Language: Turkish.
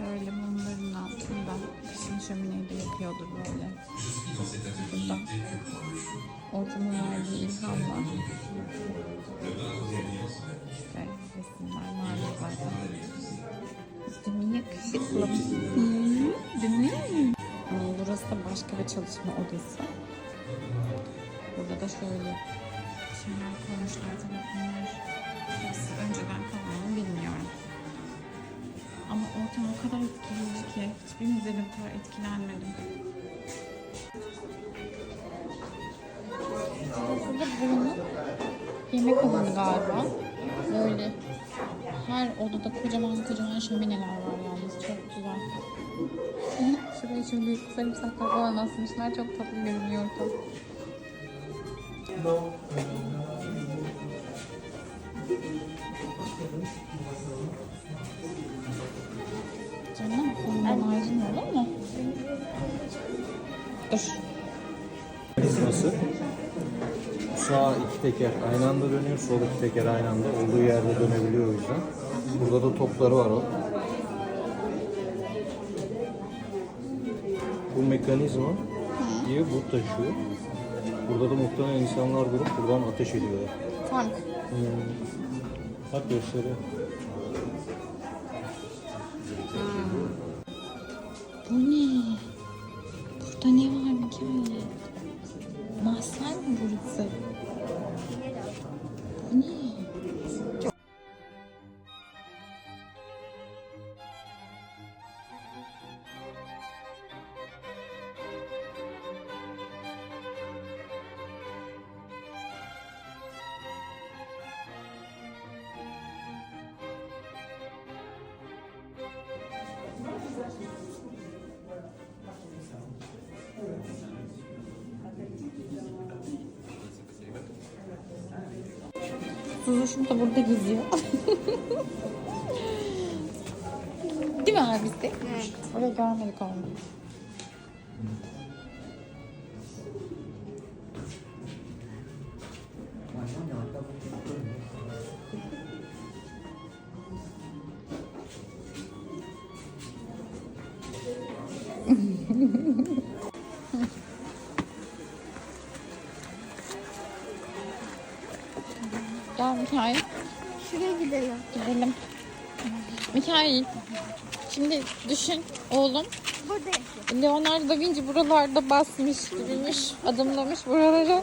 Şöyle mumların altında kışın şömineyi de yakıyordur böyle. Burada ortamın verdiği ilhamla işte resimler malum zaten. Değil mi yakışıklı? Hı, Değil mi? Burası da başka bir çalışma odası. Burada da şöyle şeyler koymuşlar tabii kadar etkileyici ki hiçbir müzede bu kadar etkilenmedim. Burada bunun yemek alanı galiba. Böyle her odada kocaman kocaman şömineler var yalnız çok güzel. Şuraya şimdi sarımsaklar falan asmışlar çok tatlı görünüyor ortam. Dur. Nasıl? Sağ iki teker aynı anda dönüyor, sol iki teker aynı anda olduğu yerde dönebiliyor o yüzden. Burada da topları var o. Bu mekanizma diye bu taşıyor. Burada da muhtemelen insanlar durup buradan ateş ediyorlar. Tank. Hmm. Bak gösteriyor. Suzoşum da burada geziyor. Değil mi abisi? Evet. Orayı görmedik onu. Gel Mikail. Şuraya gidelim. Gidelim. Mikail. Şimdi düşün oğlum. Burada. Leonardo da Vinci buralarda basmış, yürümüş, adımlamış buraları.